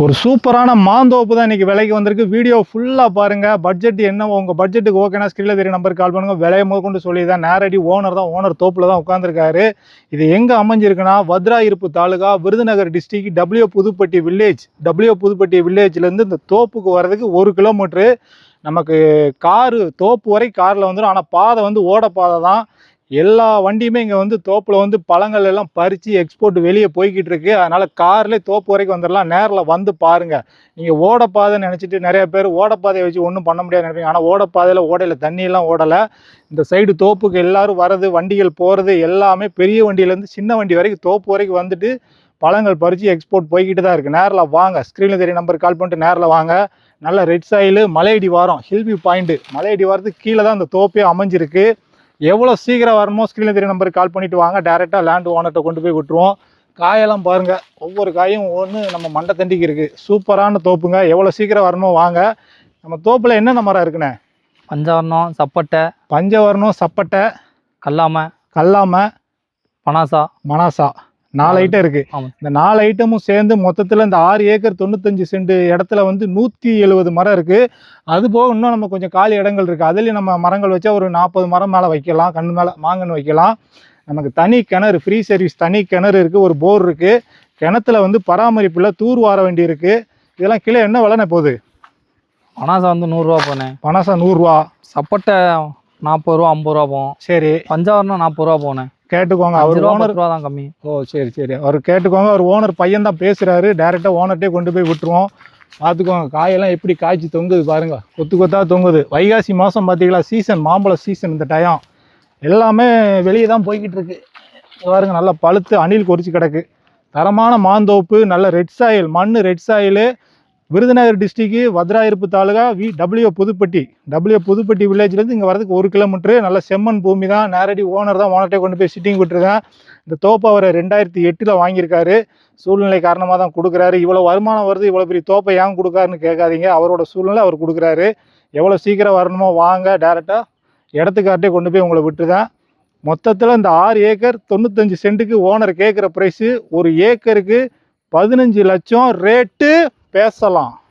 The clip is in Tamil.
ஒரு சூப்பரான மாந்தோப்பு தான் இன்றைக்கி விலைக்கு வந்திருக்கு. வீடியோ ஃபுல்லாக பாருங்கள் பட்ஜெட் என்ன உங்கள் பட்ஜெட்டுக்கு ஓகேனா ஸ்க்ரீனில் தெரிய நம்பருக்கு கால் பண்ணுங்க. விலையை முதற்கொண்டு சொல்லி தான் நேரடி ஓனர் தான் ஓனர் தோப்பில் தான் உட்காந்துருக்காரு இது எங்கே அமைஞ்சிருக்குன்னா Vathirairuppu taluka Virudhunagar district W Pudupatti village W Pudupatti வில்லேஜ்லேருந்து இந்த தோப்புக்கு வர்றதுக்கு ஒரு கிலோமீட்ரு நமக்கு காரு தோப்பு வரை காரில் வந்துடும் ஆனால் பாதை வந்து ஓட பாதை தான். எல்லா வண்டியுமே இங்கே வந்து தோப்பில் வந்து பழங்கள் எல்லாம் பறித்து எக்ஸ்போர்ட் வெளியே போய்கிட்டு இருக்கு. அதனால் கார்லேயே தோப்பு வரைக்கும் வந்துடலாம் நேரில் வந்து பாருங்கள் நீங்கள் ஓடப்பாதை நினச்சிட்டு நிறைய பேர் ஓடப்பாதையை வச்சு ஒன்றும் பண்ண முடியாது நினைப்பீங்க. ஆனால் ஓடப்பாதையில் ஓடையில் தண்ணியெல்லாம் ஓடலை. இந்த சைடு தோப்புக்கு எல்லோரும் வர்றது வண்டிகள் போகிறது எல்லாமே பெரிய வண்டியிலேருந்து சின்ன வண்டி வரைக்கும் தோப்பு வரைக்கும் வந்துட்டு பழங்கள் பறித்து எக்ஸ்போர்ட் போய்கிட்டு தான் இருக்குது நேரில் வாங்க. ஸ்க்ரீனில் தெரிய நம்பர் கால் பண்ணிட்டு நேரில் வாங்க. நல்ல ரெட் சாயில் மலையடி வாரம் ஹில்வி பாயிண்ட்டு மலையடி வாரத்துக்கு கீழே தான் அந்த தோப்பே அமைஞ்சிருக்கு. எவ்வளோ சீக்கிரம் வரணுமோ ஸ்க்ரீனில் தெரிய நம்பருக்கு கால் பண்ணிட்டு வாங்க. டேரெக்டாக லேண்ட் ஓனர்கிட்ட கொண்டு போய் விட்டுருவோம். காயெல்லாம் பாருங்கள் ஒவ்வொரு காயும் ஒன்று நம்ம மண்டை தண்டிக்கு இருக்குது சூப்பரான தோப்புங்க. எவ்வளோ சீக்கிரம் வரணுமோ வாங்க. நம்ம தோப்பில் என்னென்ன மரம் இருக்குண்ணே? பஞ்சவர்ணம் சப்பட்டை பஞ்சவர்ணம் சப்பட்டை கல்லாமை கல்லாமை பனாசா. மனாசா. நாலு ஐட்டம் இருக்குது ஆமாம். இந்த நாலு ஐட்டமும் சேர்ந்து மொத்தத்தில் இந்த ஆறு ஏக்கர் தொண்ணூத்தஞ்சு சென்ட் இடத்துல வந்து நூற்றி எழுபது மரம் இருக்குது அது போக இன்னும் நம்ம கொஞ்சம் காலி இடங்கள் இருக்குது அதுலேயும் நம்ம மரங்கள் வச்சா ஒரு நாற்பது மரம் மேலே வைக்கலாம். கண்ணு மேலே மாங்கன்று வைக்கலாம். நமக்கு தனி கிணறு ஃப்ரீ சர்வீஸ் தனி கிணறு இருக்குது ஒரு போர் இருக்குது கிணத்துல வந்து பராமரிப்பில் தூர் வார வேண்டி இருக்குது இதெல்லாம் கிலோ என்ன விலைண்ணே போகுது? பனாசா வந்து நூறுரூவா போனேன் பனசா நூறுரூவா சப்பட்டை நாற்பது ரூபா ஐம்பது ரூபா போகும். சரி. பஞ்சவர்ணம் நாற்பது ரூபா போனேன் கேட்டுக்கோங்க அவர் ஓனர் தான் கம்மி. ஓ சரி சரி. அவர் கேட்டுக்கோங்க அவர் ஓனர் பையன் தான் பேசுகிறாரு டேரெக்டாக ஓனர்கிட்டே கொண்டு போய் விட்டுருவோம். பார்த்துக்கோங்க காயெல்லாம் எப்படி காய்ச்சி தொங்குது பாருங்க. கொத்து கொத்தா தொங்குது. வைகாசி மாதம் பார்த்தீங்களா சீசன் மாம்பழ சீசன் இந்த டயம் எல்லாமே வெளியே தான் போய்கிட்டு இருக்கு பாருங்க நல்லா பழுத்து அணில் கொறிச்சு கிடக்கு. தரமான மாந்தோப்பு நல்ல ரெட் சாயில் மண் red soil Virudhunagar district Vathirairuppu taluka V W Pudupatti. W Pudupatti வில்லேஜ்லேருந்து இங்கே வரதுக்கு ஒரு கிலோமீட்டரு நல்ல செம்மண் பூமி தான். நேரடி ஓனர் தான் ஓனர்டே கொண்டு போய் சிட்டிங் விட்டுருக்கேன். இந்த தோப்பை அவர் ரெண்டாயிரத்தி எட்டில் வாங்கியிருக்காரு. சூழ்நிலை காரணமாக தான் கொடுக்குறாரு. இவ்வளோ வருமானம் வருது இவ்வளோ பெரிய தோப்பை ஏன் கொடுக்காருன்னு கேட்காதீங்க. அவரோட சூழ்நிலை அவர் கொடுக்குறாரு. எவ்வளோ சீக்கிரம் வரணுமோ வாங்க டேரெக்டாக இடத்துக்கார்ட்டே கொண்டு போய் உங்களை விட்டுருக்கேன். மொத்தத்தில் இந்த ஆறு ஏக்கர் தொண்ணூத்தஞ்சு சென்ட்டுக்கு ஓனர் கேட்குற ப்ரைஸு ஒரு ஏக்கருக்கு பதினஞ்சு லட்சம் ரேட்டு பேசலாம்.